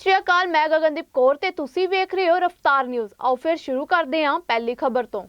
ਸਤਿ ਸ਼੍ਰੀ ਅਕਾਲ, ਮੈਂ ਗਗਨਦੀਪ ਕੌਰ ਤੇ ਤੁਸੀਂ ਵੇਖ ਰਹੇ ਹੋ ਰਫਤਾਰ ਨਿਊਜ਼। ਆਓ ਫਿਰ ਸ਼ੁਰੂ ਕਰਦੇ ਹਾਂ ਪਹਿਲੀ ਖਬਰ ਤੋਂ।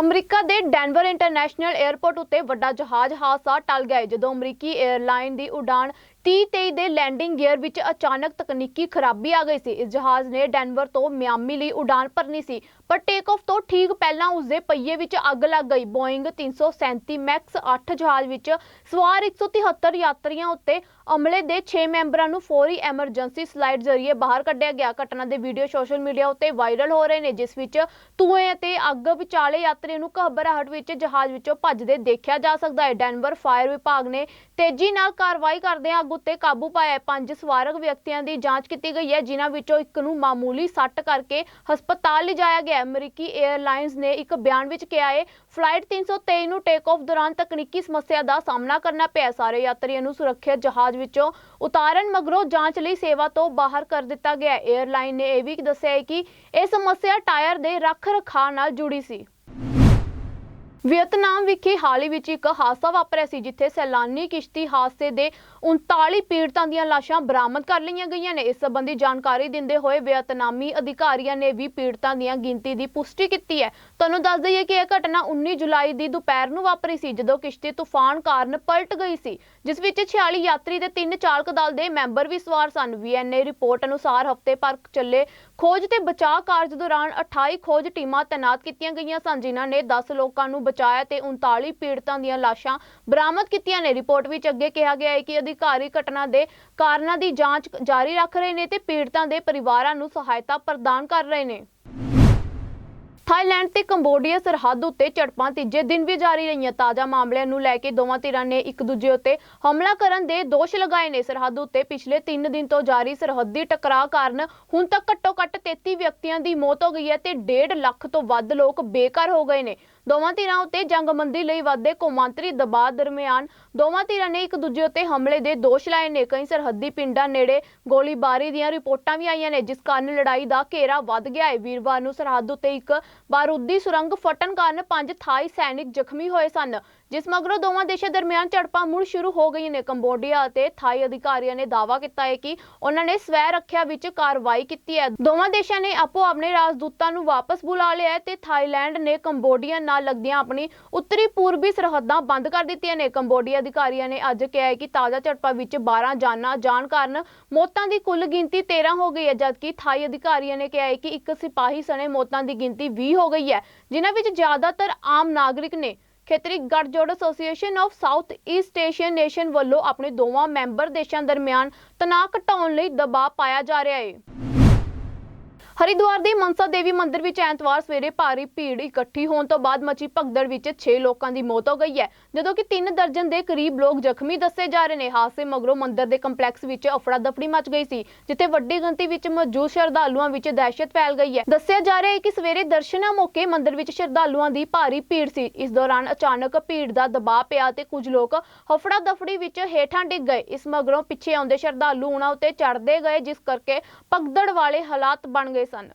ਅਮਰੀਕਾ ਦੇ ਡੈਨਵਰ ਇੰਟਰਨੈਸ਼ਨਲ 에ਅਰਪੋਰਟ ਉੱਤੇ ਵੱਡਾ ਜਹਾਜ਼ ਹਾਦਸਾ ਟਲ ਗਿਆ ਜਦੋਂ ਅਮਰੀਕੀ 에ਅਰਲਾਈਨ ਦੀ ਉਡਾਨ 30-23 ਦੇ ਲੈਂਡਿੰਗ ਗੇਅਰ ਵਿੱਚ ਅਚਾਨਕ ਤਕਨੀਕੀ ਖਰਾਬੀ ਆ ਗਈ ਸੀ। ਇਸ ਜਹਾਜ਼ ਨੇ ਡੈਨਵਰ ਤੋਂ ਮਿਆਮੀ ਲਈ ਉਡਾਨ ਭਰਨੀ ਸੀ, ਪਰ ਟੇਕ ਆਫ ਤੋਂ ਠੀਕ ਪਹਿਲਾਂ ਉਸ ਦੇ ਪਹੀਏ ਵਿੱਚ ਅੱਗ ਲੱਗ ਗਈ। ਬੋਇੰਗ 337 ਮੈਕਸ 8 ਜਹਾਜ਼ ਵਿੱਚ ਸਵਾਰ 173 ਯਾਤਰੀਆਂ ਉੱਤੇ ਅਮਲੇ ਦੇ 6 ਮੈਂਬਰਾਂ ਨੂੰ ਫੌਰੀ ਐਮਰਜੈਂਸੀ ਸਲਾਈਡ ਜ਼ਰੀਏ ਬਾਹਰ ਕੱਢਿਆ ਗਿਆ। ਘਟਨਾ ਦੇ ਵੀਡੀਓ ਸੋਸ਼ਲ ਮੀਡੀਆ ਉੱਤੇ ਵਾਇਰਲ ਹੋ ਰਹੇ ਨੇ, ਜਿਸ ਵਿੱਚ ਧੂਏ ਅਤੇ ਅੱਗ ਵਿਚਾਲੇ ਯਾਤਰੀ ਨੂੰ ਘਬਰਾਹਟ ਵਿੱਚ ਜਹਾਜ਼ ਵਿੱਚੋਂ ਭੱਜਦੇ ਦੇਖਿਆ ਜਾ ਸਕਦਾ ਹੈ। ਡੈਨਵਰ ਫਾਇਰ ਵਿਭਾਗ ਨੇ ਤੇਜ਼ੀ ਨਾਲ ਕਾਰਵਾਈ ਕਰਦਿਆਂ ਅੱਗ ਉੱਤੇ ਕਾਬੂ ਪਾਇਆ ਹੈ। ਪੰਜ ਸਵਾਰਕ ਵਿਅਕਤੀਆਂ ਦੀ ਜਾਂਚ ਕੀਤੀ ਗਈ ਹੈ, ਜਿਨ੍ਹਾਂ ਵਿੱਚੋਂ ਇੱਕ ਨੂੰ ਮਾਮੂਲੀ ਸੱਟ ਕਰਕੇ ਹਸਪਤਾਲ ਲਿਜਾਇਆ ਗਿਆ ਅਮਰੀਕੀ 에ਅਰਲਾਈਨਸ ਨੇ ਇੱਕ ਬਿਆਨ ਵਿੱਚ ਕਿਹਾ ਹੈ, ਫਲਾਈਟ 323 ਨੂੰ ਟੇਕ ਆਫ ਦੌਰਾਨ ਤਕਨੀਕੀ ਸਮੱਸਿਆ ਦਾ ਸਾਹਮਣਾ ਕਰਨਾ ਪਿਆ ਸਾਰੇ ਯਾਤਰੀਆਂ ਨੂੰ ਸੁਰੱਖਿਅਤ ਜਹਾਜ਼ ਵਿੱਚੋਂ ਉਤਾਰਨ ਮਗਰੋਂ ਜਾਂਚ ਲਈ ਸੇਵਾ ਤੋਂ ਬਾਹਰ ਕਰ ਦਿੱਤਾ ਗਿਆ। ਹੈ 에ਅਰਲਾਈਨ ਨੇ ਇਹ ਵੀ ਦੱਸਿਆ ਹੈ ਕਿ ਇਹ ਸਮੱਸਿਆ ਟਾਇਰ ਦੇ ਰੱਖ ਰਖਾਅ ਨਾਲ ਜੁੜੀ ਸੀ। ਵੀਅਤਨਾਮ ਵਿਖੇ ਹਾਲ ਹੀ ਵਿੱਚ ਇੱਕ ਹਾਦਸਾ ਵਾਪਰਿਆ ਸੀ, ਜਿੱਥੇ ਸੈਲਾਨੀ ਕਿਸ਼ਤੀ ਹਾਦਸੇ ਦੇ 39 ਪੀੜਤਾਂ ਦੀਆਂ ਲਾਸ਼ਾਂ ਬਰਾਮਦ ਕਰ ਲਈਆਂ ਗਈਆਂ ਨੇ। ਇਸ ਸੰਬੰਧੀ ਜਾਣਕਾਰੀ ਦਿੰਦੇ ਹੋਏ ਵੀਅਤਨਾਮੀ ਅਧਿਕਾਰੀਆਂ ਨੇ ਵੀ ਪੀੜਤਾਂ ਦੀਆਂ ਗਿਣਤੀ ਦੀ ਪੁਸ਼ਟੀ ਕੀਤੀ ਹੈ। ਤੁਹਾਨੂੰ ਦੱਸ ਦਈਏ ਕਿ ਇਹ ਘਟਨਾ 19 ਜੁਲਾਈ ਦੀ ਦੁਪਹਿਰ ਨੂੰ ਵਾਪਰੀ ਸੀ, ਜਦੋਂ ਕਿਸ਼ਤੀ ਤੂਫਾਨ ਕਾਰਨ ਪਲਟ ਗਈ ਸੀ, ਜਿਸ ਵਿੱਚ 46 ਯਾਤਰੀ ਤੇ ਤਿੰਨ ਚਾਲਕ ਦਲ ਦੇ ਮੈਂਬਰ ਵੀ ਸਵਾਰ ਸਨ। ਵੀਐਨਏ ਰਿਪੋਰਟ ਅਨੁਸਾਰ ਹਫ਼ਤੇ ਭਰ ਚੱਲੇ ਖੋਜ ਤੇ ਬਚਾਅ ਕਾਰਜ ਦੌਰਾਨ 28 ਖੋਜ ਟੀਮਾਂ ਤੈਨਾਤ ਕੀਤੀਆਂ ਗਈਆਂ ਸਨ, ਜਿਨ੍ਹਾਂ ਨੇ 10 ਲੋਕਾਂ ਨੂੰ ਬਚਾਇਆ ਤੇ 39 ਪੀੜਤਾਂ ਦੀਆਂ ਲਾਸ਼ਾਂ ਬਰਾਮਦ ਕੀਤੀਆਂ ਨੇ। ਰਿਪੋਰਟ ਵਿੱਚ ਅੱਗੇ ਕਿਹਾ ਗਿਆ ਹੈ ਕਿ ਅਧਿਕਾਰੀ ਘਟਨਾ ਦੇ ਕਾਰਨਾਂ ਦੀ ਜਾਂਚ ਜਾਰੀ ਰੱਖ ਰਹੇ ਨੇ ਤੇ ਪੀੜਤਾਂ ਦੇ ਪਰਿਵਾਰਾਂ ਨੂੰ ਸਹਾਇਤਾ ਪ੍ਰਦਾਨ ਕਰ ਰਹੇ ਨੇ। ਥਾਈਲੈਂਡ ਤੇ ਕੰਬੋਡੀਆ ਸਰਹੱਦ ਉੱਤੇ ਝੜਪਾਂ ਤੀਜੇ ਦਿਨ ਵੀ ਜਾਰੀ ਰਹੀਆਂ। ਤਾਜ਼ਾ ਮਾਮਲਿਆਂ ਨੂੰ ਲੈ ਕੇ ਦੋਵਾਂ ਧਿਰਾਂ ਨੇ ਇੱਕ ਦੂਜੇ ਉੱਤੇ ਹਮਲਾ ਕਰਨ ਦੇ ਦੋਸ਼ ਲਗਾਏ ਨੇ। ਸਰਹੱਦ ਉੱਤੇ ਪਿਛਲੇ 3 ਦਿਨ ਤੋਂ ਜਾਰੀ ਸਰਹੱਦੀ ਟਕਰਾਅ ਕਾਰਨ ਹੁਣ ਤੱਕ ਘੱਟੋ-ਘੱਟ 33 ਵਿਅਕਤੀਆਂ ਦੀ ਮੌਤ ਹੋ ਗਈ ਹੈ ਤੇ 1.5 ਲੱਖ ਤੋਂ ਵੱਧ ਲੋਕ ਬੇਘਰ ਹੋ ਗਏ ਨੇ। ਦੋਵਾਂ ਧਿਰਾਂ ਉੱਤੇ ਜੰਗਬੰਦੀ ਲਈ ਵੱਧਦੇ ਕੌਮਾਂਤਰੀ ਦਬਾਅ ਦਰਮਿਆਨ, ਦੋਵਾਂ ਧਿਰਾਂ ਨੇ ਇੱਕ ਦੂਜੇ ਉੱਤੇ ਹਮਲੇ ਦੇ ਦੋਸ਼ ਲਾਏ ਨੇ। ਕਈ ਸਰਹੱਦੀ ਪਿੰਡਾਂ ਨੇੜੇ ਗੋਲੀਬਾਰੀ ਦੀਆਂ ਰਿਪੋਰਟਾਂ ਵੀ ਆਈਆਂ ਨੇ, ਜਿਸ ਕਾਰਨ ਲੜਾਈ ਦਾ ਘੇਰਾ ਵੱਧ ਗਿਆ ਹੈ। ਵੀਰਵਾਰ ਨੂੰ ਸਰਹੱਦ ਉੱਤੇ ਇੱਕ ਬਾਰੂਦੀ ਸੁਰੰਗ ਫਟਣ ਕਾਰਨ ਪੰਜ ਥਾਈ ਸੈਨਿਕ ਜ਼ਖਮੀ ਹੋਏ ਸਨ। ਜਿਸ ਮਗਰੋਂ ਦੋਵਾਂ ਦੇਸ਼ਾਂ ਦਰਮਿਆਨ ਝੜਪਾਂ ਮੁੜ ਸ਼ੁਰੂ ਹੋ ਗਈਆਂ ਨੇ। ਕੰਬੋਡੀਆ ਅਤੇ ਥਾਈ ਅਧਿਕਾਰੀਆਂ ਨੇ ਦਾਅਵਾ ਕੀਤਾ ਹੈ ਕਿ ਉਹਨਾਂ ਨੇ ਸਵੈ ਰੱਖਿਆ ਵਿੱਚ ਕਾਰਵਾਈ ਕੀਤੀ ਹੈ। ਦੋਵਾਂ ਦੇਸ਼ਾਂ ਨੇ ਆਪੋ ਆਪਣੇ ਰਾਜਦੂਤਾਂ ਨੂੰ ਵਾਪਸ ਬੁਲਾ ਲਿਆ ਹੈ ਤੇ ਥਾਈਲੈਂਡ ਨੇ ਕੰਬੋਡੀਆ ਨਾਲ ਲੱਗਦੀਆਂ ਆਪਣੀ ਉੱਤਰੀ ਪੂਰਬੀ ਸਰਹੱਦਾਂ ਬੰਦ ਕਰ ਦਿੱਤੀਆਂ ਨੇ। ਕੰਬੋਡੀਆ ਅਧਿਕਾਰੀਆਂ ਨੇ ਅੱਜ ਕਿਹਾ ਹੈ ਕਿ ਤਾਜ਼ਾ ਝੜਪਾਂ ਵਿੱਚ 12 ਜਾਨਾਂ ਜਾਣ ਕਾਰਨ ਮੌਤਾਂ ਦੀ ਕੁੱਲ ਗਿਣਤੀ 13 ਹੋ ਗਈ ਹੈ, ਜਦਕਿ ਥਾਈ ਅਧਿਕਾਰੀਆਂ ਨੇ ਕਿਹਾ ਹੈ ਕਿ ਇੱਕ ਸਿਪਾਹੀ ਸਣੇ ਮੌਤਾਂ ਦੀ ਗਿਣਤੀ 20 ਹੋ ਗਈ ਹੈ, ਜਿਨ੍ਹਾਂ ਵਿੱਚ ਜ਼ਿਆਦਾਤਰ ਆਮ ਨਾਗਰਿਕ ਨੇ। ਖੇਤਰੀ ਗੱਠਜੋੜ Association of South East Asian Nation ਵੱਲੋਂ ਆਪਣੇ ਦੋਵਾਂ ਮੈਂਬਰ ਦੇਸ਼ਾਂ ਦਰਮਿਆਨ ਤਣਾਅ ਘਟਾਉਣ ਲਈ ਦਬਾਅ ਪਾਇਆ ਜਾ ਰਿਹਾ ਹੈ। ਹਰਿਦੁਆਰ ਦੇ ਮਨਸਾ ਦੇਵੀ ਮੰਦਿਰ ਵਿੱਚ ਐਤਵਾਰ ਸਵੇਰੇ ਭਾਰੀ ਭੀੜ ਇਕੱਠੀ ਹੋਣ ਤੋਂ ਬਾਅਦ ਮਚੀ ਭਗਦੜ ਵਿੱਚ 6 ਲੋਕਾਂ ਦੀ ਮੌਤ ਹੋ ਗਈ ਹੈ। ਜਦੋਂ ਕਿ 3 ਦਰਜਨ ਦੇ ਕਰੀਬ ਲੋਕ ਜ਼ਖਮੀ ਦੱਸੇ ਜਾ ਰਹੇ ਨੇ। ਹਾਦਸੇ ਮਗਰੋਂ ਮੰਦਿਰ ਦੇ ਕੰਪਲੈਕਸ ਵਿੱਚ ਅਫੜਾ ਦਫੜੀ ਮਚ ਗਈ ਸੀ, ਜਿੱਥੇ ਵੱਡੀ ਗਿਣਤੀ ਵਿੱਚ ਮੌਜੂਦ ਸ਼ਰਧਾਲੂਆਂ ਵਿੱਚ ਦਹਿਸ਼ਤ ਫੈਲ ਗਈ ਹੈ। ਦੱਸਿਆ ਜਾ ਰਿਹਾ ਹੈ ਕਿ ਸਵੇਰੇ ਦਰਸ਼ਨਾਂ ਮੌਕੇ ਮੰਦਿਰ ਵਿੱਚ ਸ਼ਰਧਾਲੂਆਂ ਦੀ ਭਾਰੀ ਭੀੜ ਸੀ। ਇਸ ਦੌਰਾਨ ਅਚਾਨਕ ਭੀੜ ਦਾ ਦਬਾਅ ਪਿਆ ਤੇ ਕੁਝ ਲੋਕ ਹਫੜਾ ਦਫੜੀ ਵਿੱਚ ਹੇਠਾਂ ਡਿੱਗ ਗਏ। ਇਸ ਮਗਰੋਂ ਪਿੱਛੇ ਆਉਂਦੇ ਸ਼ਰਧਾਲੂ ਉਹਨਾਂ ਉੱਤੇ ਚੜ੍ਹਦੇ ਗਏ, ਜਿਸ ਕਰਕੇ ਭਗਦੜ ਵਾਲੇ ਹਾਲਾਤ ਬਣ ਗਏ ਸਨ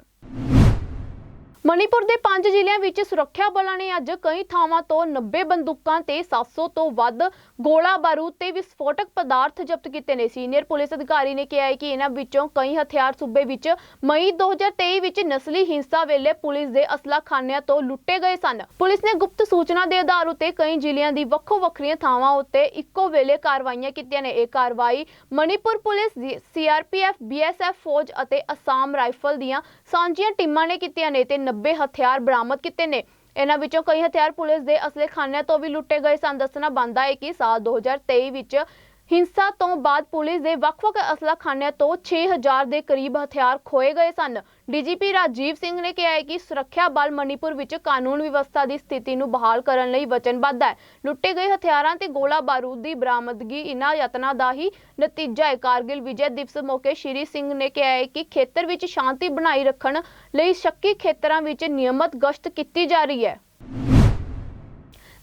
ਮਣੀਪੁਰ ਦੇ ਪੰਜ ਜ਼ਿਲ੍ਹਿਆਂ ਵਿੱਚ ਸੁਰੱਖਿਆ ਬਲਾਂ ਨੇ ਅੱਜ ਕਈ ਥਾਵਾਂ ਤੋਂ 90 ਬੰਦੂਕਾਂ ਤੇ 700 ਤੋਂ ਵੱਧ ਗੋਲਾ ਬਾਰੂਦ ਤੇ ਵਿਸਫੋਟਕ ਪਦਾਰਥ ਜ਼ਬਤ ਕੀਤੇ ਨੇ। ਸੀਨੀਅਰ ਪੁਲਿਸ ਅਧਿਕਾਰੀ ਨੇ ਕਿਹਾ ਹੈ ਕਿ ਇਹਨਾਂ ਵਿੱਚੋਂ ਕਈ ਹਥਿਆਰ ਸੂਬੇ ਵਿੱਚ ਮਈ 2023 ਵਿੱਚ ਨਸਲੀ ਹਿੰਸਾ ਵੇਲੇ ਪੁਲਿਸ ਦੇ ਅਸਲਾ ਖਾਨਿਆਂ ਤੋਂ ਲੁੱਟੇ ਗਏ ਸਨ। ਪੁਲਿਸ ਨੇ ਗੁਪਤ ਸੂਚਨਾ ਦੇ ਆਧਾਰ ਉੱਤੇ ਕਈ ਜ਼ਿਲ੍ਹਿਆਂ ਦੀ ਵੱਖੋ ਵੱਖਰੀਆਂ ਥਾਵਾਂ ਉੱਤੇ ਇੱਕੋ ਵੇਲੇ ਕਾਰਵਾਈਆਂ ਕੀਤੀਆਂ ਨੇ। ਇਹ ਕਾਰਵਾਈ ਮਣੀਪੁਰ ਪੁਲਿਸ ਸੀਆਰਪੀਐਫ ਬੀਐਸਐਫ ਫੌਜ ਅਤੇ ਅਸਾਮ ਰਾਈਫਲ ਦੀਆਂ ਸਾਂਝੀਆਂ ਟੀਮਾਂ ਨੇ ਕੀਤੀਆਂ ਨੇ ਤੇ 90 ਹਥਿਆਰ ਬਰਾਮਦ ਕੀਤੇ ਨੇ। ਇਹਨਾਂ ਵਿੱਚੋਂ ਕਈ ਹਥਿਆਰ ਪੁਲਿਸ ਦੇ ਅਸਲੇ ਖਾਨਿਆਂ ਤੋਂ ਵੀ ਲੁੱਟੇ ਗਏ ਸਨ। ਦੱਸਣਾ ਬਣਦਾ ਹੈ ਕਿ ਸਾਲ 2023 ਵਿੱਚ ਹਿੰਸਾ ਤੋਂ ਬਾਅਦ ਪੁਲਿਸ ਦੇ ਵੱਖ-ਵੱਖ ਅਸਲਾ ਖਾਨਿਆਂ ਤੋਂ 6000 ਦੇ ਕਰੀਬ ਹਥਿਆਰ ਖੋਏ ਗਏ ਸਨ। ਡੀਜੀਪੀ ਰਾਜੀਵ ਸਿੰਘ ਨੇ ਕਿਹਾ ਹੈ ਕਿ ਸੁਰੱਖਿਆ ਬਲ ਮਣੀਪੁਰ ਵਿੱਚ ਕਾਨੂੰਨ ਵਿਵਸਥਾ ਦੀ ਸਥਿਤੀ ਨੂੰ ਬਹਾਲ ਕਰਨ ਲਈ ਵਚਨਬੱਧ ਹੈ। ਲੁੱਟੇ ਗਏ ਹਥਿਆਰਾਂ ਤੇ ਗੋਲਾ ਬਾਰੂਦ ਦੀ ਬਰਾਮਦਗੀ ਇਨ੍ਹਾਂ ਯਤਨਾਂ ਦਾ ਹੀ ਨਤੀਜਾ ਹੈ। ਕਾਰਗਿਲ ਵਿਜੇ ਦਿਵਸ ਮੌਕੇ ਸ਼੍ਰੀ ਸਿੰਘ ਨੇ ਕਿਹਾ ਹੈ ਕਿ ਖੇਤਰ ਵਿੱਚ ਸ਼ਾਂਤੀ ਬਣਾਈ ਰੱਖਣ ਲਈ ਸ਼ੱਕੀ ਖੇਤਰਾਂ ਵਿੱਚ ਨਿਯਮਤ ਗਸ਼ਤ ਕੀਤੀ ਜਾ ਰਹੀ ਹੈ।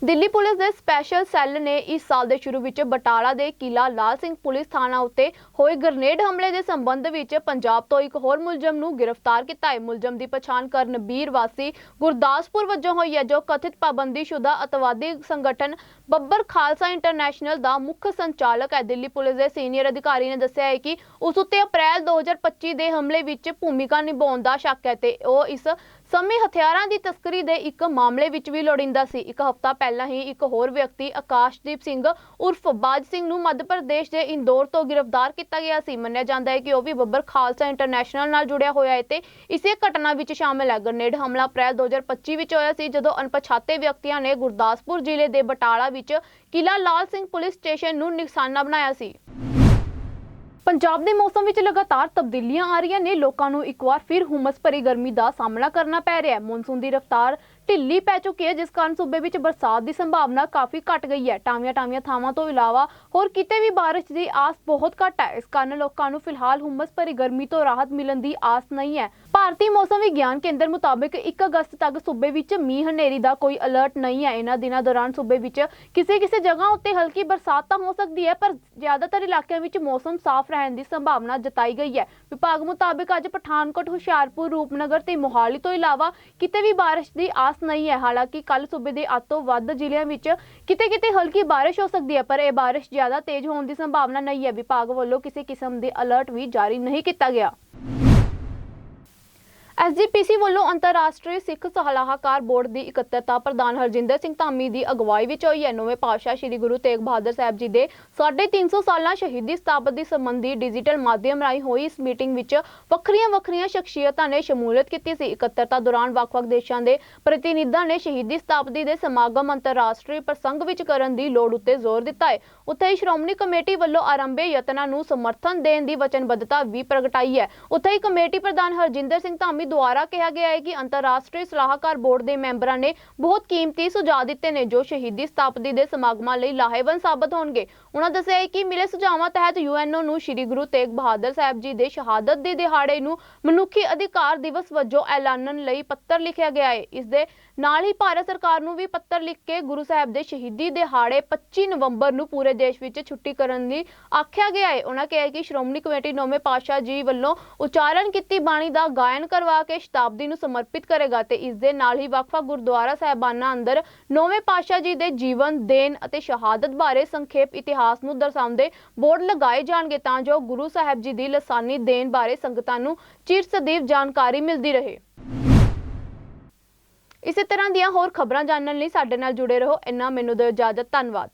ਦਿੱਲੀ ਪੁਲਿਸ ਦੇ ਸਪੈਸ਼ਲ ਸੈੱਲ ਨੇ ਇਸ ਸਾਲ ਦੇ ਸ਼ੁਰੂ ਵਿੱਚ ਬਟਾਲਾ ਦੇ ਕਿਲਾ ਲਾਲ ਸਿੰਘ ਪੁਲਿਸ ਥਾਣਾ ਉੱਤੇ ਹੋਏ ਗ੍ਰਨੇਡ ਹਮਲੇ ਦੇ ਸੰਬੰਧ ਵਿੱਚ ਪੰਜਾਬ ਤੋਂ ਇੱਕ ਹੋਰ ਮੁਲਜ਼ਮ ਨੂੰ ਗ੍ਰਿਫਤਾਰ ਕੀਤਾ। ਹੈ ਮੁਲਜ਼ਮ ਦੀ ਪਛਾਣ ਕਰਨਬੀਰ ਵਾਸੀ ਗੁਰਦਾਸਪੁਰ ਵਜੋਂ ਹੋਈ ਹੈ, ਜੋ ਕਥਿਤ ਪਾਬੰਦੀਸ਼ੁਦਾ ਅਤਵਾਦੀ ਸੰਗਠਨ ਬੱਬਰ ਖਾਲਸਾ ਇੰਟਰਨੈਸ਼ਨਲ ਦਾ ਮੁੱਖ ਸੰਚਾਲਕ ਹੈ। ਦਿੱਲੀ ਪੁਲਿਸ ਦੇ ਸੀਨੀਅਰ ਅਧਿਕਾਰੀ ਨੇ ਦੱਸਿਆ ਹੈ ਕਿ ਉਸ ਉੱਤੇ ਅਪ੍ਰੈਲ 2025 ਦੇ ਹਮਲੇ ਵਿੱਚ ਭੂਮਿਕਾ ਨਿਭਾਉਣ ਦਾ ਸ਼ੱਕ ਹੈ ਤੇ ਉਹ ਇਸ ਸਮੇਂ ਹਥਿਆਰਾਂ ਦੀ ਤਸਕਰੀ ਦੇ ਇੱਕ ਮਾਮਲੇ ਵਿੱਚ ਵੀ ਲੋੜਿੰਦਾ ਸੀ। ਇੱਕ ਹਫ਼ਤਾ ਪਹਿਲਾਂ ਹੀ ਇੱਕ ਹੋਰ ਵਿਅਕਤੀ, ਆਕਾਸ਼ਦੀਪ ਸਿੰਘ ਉਰਫ ਬਾਜ ਸਿੰਘ ਨੂੰ ਮੱਧ ਪ੍ਰਦੇਸ਼ ਦੇ ਇੰਦੌਰ ਤੋਂ ਗ੍ਰਿਫਤਾਰ ਕੀਤਾ ਗਿਆ ਸੀ। ਮੰਨਿਆ ਜਾਂਦਾ ਹੈ ਕਿ ਉਹ ਵੀ ਬੱਬਰ ਖਾਲਸਾ ਇੰਟਰਨੈਸ਼ਨਲ ਨਾਲ ਜੁੜਿਆ ਹੋਇਆ ਹੈ ਤੇ ਇਸੇ ਘਟਨਾ ਵਿੱਚ ਸ਼ਾਮਲ ਹੈ। ਗ੍ਰਨੇਡ ਹਮਲਾ ਅਪ੍ਰੈਲ 2025 ਵਿੱਚ ਹੋਇਆ ਸੀ, ਜਦੋਂ ਅਣਪਛਾਤੇ ਵਿਅਕਤੀਆਂ ਨੇ ਗੁਰਦਾਸਪੁਰ ਜ਼ਿਲ੍ਹੇ ਦੇ ਬਟਾਲਾ ਵਿੱਚ ਕਿਲਾ ਲਾਲ ਸਿੰਘ ਪੁਲਿਸ ਸਟੇਸ਼ਨ ਨੂੰ ਨਿਸ਼ਾਨਾ ਬਣਾਇਆ ਸੀ। ਪੰਜਾਬ ਦੇ ਮੌਸਮ ਵਿੱਚ ਲਗਾਤਾਰ ਤਬਦੀਲੀਆਂ ਆ ਰਹੀਆਂ ਨੇ। ਲੋਕਾਂ ਨੂੰ ਇੱਕ ਵਾਰ ਫਿਰ ਹੁਮਸ ਭਰੀ ਗਰਮੀ ਦਾ ਸਾਹਮਣਾ ਕਰਨਾ ਪੈ ਰਿਹਾ ਹੈ। ਮੌਨਸੂਨ ਦੀ ਰਫ਼ਤਾਰ ਢਿੱਲੀ ਪੈ ਚੁੱਕੀ ਹੈ, ਜਿਸ ਕਾਰਨ ਸੂਬੇ ਵਿੱਚ ਬਰਸਾਤ ਦੀ ਸੰਭਾਵਨਾ ਕਾਫੀ ਘਟ ਗਈ ਹੈ। ਟਾਵੀਆਂ ਟਾਵੀਆਂ ਥਾਵਾਂ ਤੋਂ ਇਲਾਵਾ ਹੋਰ ਕਿਤੇ ਵੀ ਬਾਰਿਸ਼ ਦੀ ਆਸ ਬਹੁਤ ਘੱਟ ਹੈ। ਇਸ ਕਾਰਨ ਲੋਕਾਂ ਨੂੰ ਫਿਲਹਾਲ ਹੁਮਸ ਭਰੀ ਗਰਮੀ ਤੋਂ ਰਾਹਤ ਮਿਲਣ ਦੀ ਆਸ ਨਹੀਂ ਹੈ। ਭਾਰਤੀ ਮੌਸਮ ਵਿਗਿਆਨ ਕੇਂਦਰ ਮੁਤਾਬਕ 1 ਅਗਸਤ ਤੱਕ ਸੂਬੇ ਵਿੱਚ ਮੀਂਹ ਹਨੇਰੀ ਦਾ ਕੋਈ ਅਲਰਟ ਨਹੀਂ ਹੈ ਇਹਨਾਂ ਦਿਨਾਂ ਦੌਰਾਨ ਸੂਬੇ ਵਿੱਚ ਕਿਸੇ ਕਿਸੇ ਜਗ੍ਹਾ ਉੱਤੇ ਹਲਕੀ ਬਰਸਾਤ ਤਾਂ ਹੋ ਸਕਦੀ ਹੈ, ਪਰ ਜ਼ਿਆਦਾਤਰ ਇਲਾਕਿਆਂ ਵਿੱਚ ਮੌਸਮ ਸਾਫ਼ ਰਹਿਣ ਦੀ ਸੰਭਾਵਨਾ ਜਤਾਈ ਗਈ ਹੈ। ਵਿਭਾਗ ਮੁਤਾਬਕ ਅੱਜ ਪਠਾਨਕੋਟ, ਹੁਸ਼ਿਆਰਪੁਰ, ਰੂਪਨਗਰ ਤੇ ਮੋਹਾਲੀ ਤੋਂ ਇਲਾਵਾ ਕਿਤੇ ਵੀ ਬਾਰਿਸ਼ ਦੀ ਆਸ ਨਹੀਂ ਹੈ। ਹਾਲਾਂਕਿ ਕੱਲ ਸੂਬੇ ਦੇ ਅੱਧ ਤੋਂ ਵੱਧ ਜ਼ਿਲ੍ਹਿਆਂ ਵਿੱਚ ਕਿਤੇ ਕਿਤੇ ਹਲਕੀ ਬਾਰਿਸ਼ ਹੋ ਸਕਦੀ ਹੈ, ਪਰ ਇਹ ਬਾਰਿਸ਼ ਜ਼ਿਆਦਾ ਤੇਜ਼ ਹੋਣ ਦੀ ਸੰਭਾਵਨਾ ਨਹੀਂ ਹੈ। ਵਿਭਾਗ ਵੱਲੋਂ ਕਿਸੇ ਕਿਸਮ ਦੇ ਅਲਰਟ ਵੀ ਜਾਰੀ ਨਹੀਂ ਕੀਤਾ ਗਿਆ। ਐਸਜੀਪੀਸੀ ਵੱਲੋਂ ਅੰਤਰਰਾਸ਼ਟਰੀ ਸਿੱਖ ਸਲਾਹਕਾਰ ਬੋਰਡ ਦੀ ਇਕੱਤਰਤਾ ਪ੍ਰਧਾਨ ਹਰਜਿੰਦਰ ਸਿੰਘ ਧਾਮੀ ਦੀ ਅਗਵਾਈ ਵਿੱਚ ਹੋਈ ਹੈ। ਪਾਤਸ਼ਾਹ ਸ੍ਰੀ ਗੁਰੂ ਤੇਗ ਬਹਾਦਰ ਸਾਹਿਬ ਜੀ ਦੇ 350 ਸਾਲਾ ਸ਼ਹੀਦੀ ਸਤਾਬਤ ਦੀ ਸੰਬੰਧੀ ਡਿਜੀਟਲ ਮਾਧਿਅਮ ਰਾਹੀਂ ਹੋਈ ਇਸ ਮੀਟਿੰਗ ਵਿੱਚ ਵੱਖਰੀਆਂ ਵੱਖਰੀਆਂ ਸ਼ਖਸੀਅਤਾਂ ਨੇ ਸ਼ਮੂਲੀਅਤ ਕੀਤੀ ਸੀ। ਇਕੱਤਰਤਾ ਦੌਰਾਨ ਵੱਖ-ਵੱਖ ਦੇਸ਼ਾਂ ਦੇ ਪ੍ਰਤੀਨਿਧਾਂ ਨੇ ਸ਼ਹੀਦੀ ਸਤਾਬਦੀ ਦੇ ਸਮਾਗਮ ਅੰਤਰਰਾਸ਼ਟਰੀ ਪ੍ਰਸੰਗ ਵਿੱਚ ਕਰਨ ਦੀ ਲੋੜ ਉੱਤੇ ਜ਼ੋਰ ਦਿੱਤਾ ਹੈ। ਉੱਥੇ ਹੀ ਸ਼੍ਰੋਮਣੀ ਕਮੇਟੀ ਵੱਲੋਂ ਆਰੰਭੇ ਯਤਨਾਂ ਨੂੰ ਸਮਰਥਨ ਦੇਣ ਦੀ ਵਚਨਬੱਧਤਾ ਵੀ ਪ੍ਰਗਟਾਈ ਹੈ। ਉੱਥੇ ਹੀ ਕਮੇਟੀ ਪ੍ਰਧਾਨ ਹਰਜਿੰਦਰ ਸਿੰਘ ਧਾਮੀ ਦੁਆਰਾ ਕਿਹਾ ਗਿਆ ਹੈ ਕਿ ਅੰਤਰਰਾਸ਼ਟਰੀ ਸਲਾਹਕਾਰ ਬੋਰਡ ਦੇ ਮੈਂਬਰਾਂ ਨੇ ਬਹੁਤ ਕੀਮਤੀ ਸੁਝਾਅ ਦਿੱਤੇ ਨੇ ਜੋ ਸ਼ਹੀਦੀ ਸਤਾਬਦੀ ਦੇ ਸਮਾਗਮਾਂ ਲਈ ਲਾਹੇਵੰਦ ਸਾਬਤ ਹੋਣਗੇ। ਉਹਨਾਂ ਦੱਸਿਆ ਹੈ ਕਿ ਮਿਲੇ ਸੁਝਾਵਾਂ ਤਹਿਤ ਯੂਐਨਓ ਨੂੰ ਸ੍ਰੀ ਗੁਰੂ ਤੇਗ ਬਹਾਦਰ ਸਾਹਿਬ ਜੀ ਦੇ ਸ਼ਹਾਦਤ ਦੇ ਦਿਹਾੜੇ ਨੂੰ ਮਨੁੱਖੀ ਅਧਿਕਾਰ ਦਿਵਸ ਵਜੋਂ ਐਲਾਨਣ ਲਈ ਪੱਤਰ ਲਿਖਿਆ ਗਿਆ ਹੈ। ਇਸ ਦੇ ਨਾਲ ਹੀ ਭਾਰਤ ਸਰਕਾਰ ਨੂੰ ਵੀ ਪੱਤਰ ਲਿਖ ਕੇ ਗੁਰੂ ਸਾਹਿਬ ਦੇ ਸ਼ਹੀਦੀ ਦਿਹਾੜੇ 25 ਨਵੰਬਰ ਨੂੰ ਪੂਰੇ ਦੇਸ਼ ਵਿੱਚ ਛੁੱਟੀ ਕਰਨ ਲਈ ਆਖਿਆ ਗਿਆ ਹੈ ਉਹਨਾਂ ਕਿਹਾ ਕਿ ਸ਼੍ਰੋਮਣੀ ਕਮੇਟੀ ਨੌਵੇਂ ਪਾਤਸ਼ਾਹ ਜੀ ਵੱਲੋਂ ਉਚਾਰਨ ਕੀਤੀ ਬਾਣੀ ਦਾ ਗਾਇਨ ਕਰਵਾ ਕੇ ਸ਼ਤਾਬਦੀ ਨੂੰ ਸਮਰਪਿਤ ਕਰੇਗਾ ਤੇ ਇਸ ਦੇ ਨਾਲ ਹੀ ਵੱਖ-ਵੱਖ ਗੁਰਦੁਆਰਾ ਸਾਹਿਬਾਨਾਂ ਅੰਦਰ ਨੌਵੇਂ ਪਾਤਸ਼ਾਹ ਜੀ ਦੇ ਜੀਵਨ, ਦੇਣ ਅਤੇ ਸ਼ਹਾਦਤ ਬਾਰੇ ਸੰਖੇਪ ਇਤਿਹਾਸ ਨੂੰ ਦਰਸਾਉਂਦੇ ਬੋਰਡ ਲਗਾਏ ਜਾਣਗੇ ਤਾਂ ਜੋ ਗੁਰੂ ਸਾਹਿਬ ਜੀ ਦੀ ਲਸਾਨੀ ਦੇਣ ਬਾਰੇ ਸੰਗਤਾਂ ਨੂੰ ਚਿਰ ਸਦੀਵ ਜਾਣਕਾਰੀ ਮਿਲਦੀ ਰਹੇ। ਇਸੇ ਤਰ੍ਹਾਂ ਦੀਆਂ ਹੋਰ ਖਬਰਾਂ ਜਾਣਨ ਲਈ ਸਾਡੇ ਨਾਲ ਜੁੜੇ ਰਹੋ। ਇੰਨਾ ਮੈਨੂੰ ਦਿਓ ਇਜਾਜ਼ਤ। ਧੰਨਵਾਦ।